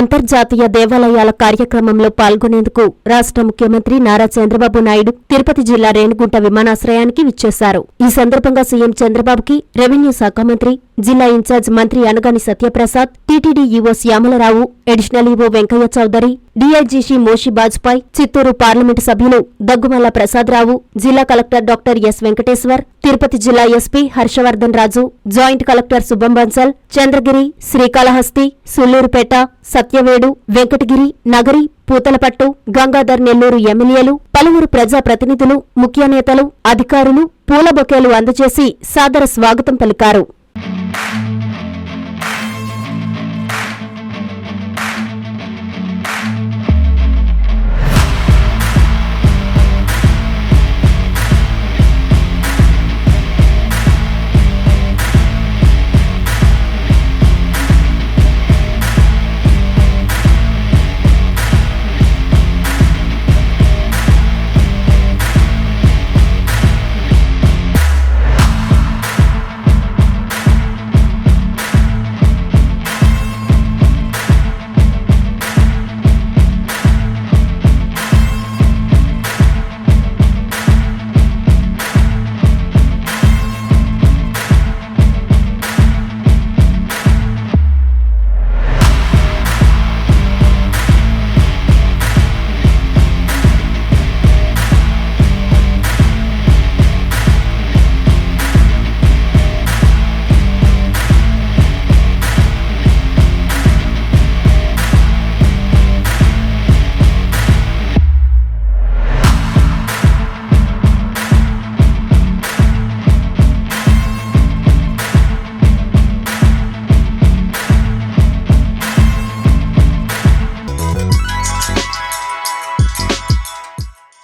అంతర్జాతీయ దేవాలయాల కార్యక్రమంలో పాల్గొనేందుకు రాష్ట్ర ముఖ్యమంత్రి నారా చంద్రబాబు నాయుడు తిరుపతి జిల్లా రేణిగుంట విమానాశ్రయానికి విచ్చేశారు. ఈ సందర్భంగా సీఎం చంద్రబాబుకి రెవెన్యూ శాఖ మంత్రి జిల్లా ఇన్ఛార్జ్ మంత్రి Anagani Satyaprasad TTD EO Shyamalarao additional EO Venkaiah Chowdary డీఐజీసీ Moshi Bajpai Chittoor parliament సభ్యులు దగ్గుమల్ల ప్రసాదరావు జిల్లా collector doctor S Venkateswar Tirupati జిల్లా SP Harshavardhan Raju joint collector Shubham Bansal Chandragiri Srikalahasti Sullurpeta Satyavedu Venkatagiri Nagari Puthalapattu Gangadhar Nellore ఎమ్మెల్యేలు పలువురు ప్రజా ప్రతినిధులు ముఖ్య నేతలు అధికారులు పూల బొకేలు అందజేసి సాదర స్వాగతం పలికారు. Thank you.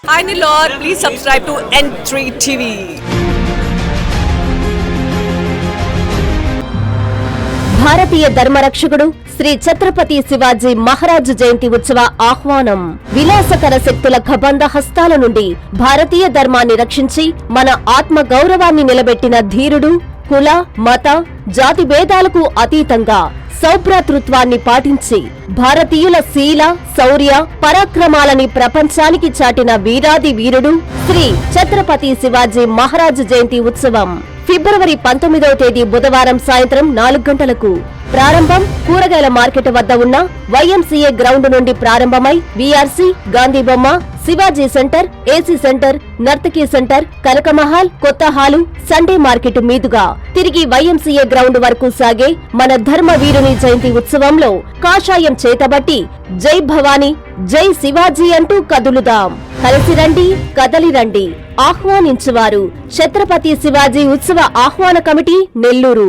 Hi Nilor, please subscribe to N3 TV. భారతీయ ధర్మరక్షకుడు శ్రీ ఛత్రపతి శివాజీ మహారాజు జయంతి ఉత్సవ ఆహ్వానం విలాసకర శక్తుల కబంధ హస్తాల నుండి భారతీయ ధర్మాన్ని రక్షించి మన ఆత్మ గౌరవాన్ని నిలబెట్టిన ధీరుడు కుల మత జాతి భేదాలకు అతీతంగా సౌభ్రాతృత్వాన్ని పాటించి భారతీయుల శీల శౌర్య పరాక్రమాలని ప్రపంచానికి చాటిన వీరాది వీరుడు శ్రీ ఛత్రపతి శివాజీ మహారాజు జయంతి ఉత్సవం. ఫిబ్రవరి పంతొమ్మిదవ తేదీ బుధవారం సాయంత్రం నాలుగు గంటలకు ప్రారంభం. కూరగాయల మార్కెట్ వద్ద ఉన్న వైఎంసీఏ గ్రౌండ్ నుండి ప్రారంభమై బీఆర్సీ గాంధీ బొమ్మ Shivaji centre AC centre Nartaki centre Kanakamahal కొత్త హాలు సండే మార్కెట్ మీదుగా తిరిగి వైఎంసీఏ గ్రౌండ్ వరకు సాగే మన ధర్మ వీరుని జయంతి ఉత్సవంలో కాషాయం చేతబట్టి జై భవానీ జై శివాజీ అంటూ కదులుదాం. కలిసి రండి కదలి రండి. ఆహ్వానించువారు. ఛత్రపతి శివాజీ ఉత్సవ ఆహ్వాన కమిటీ నెల్లూరు.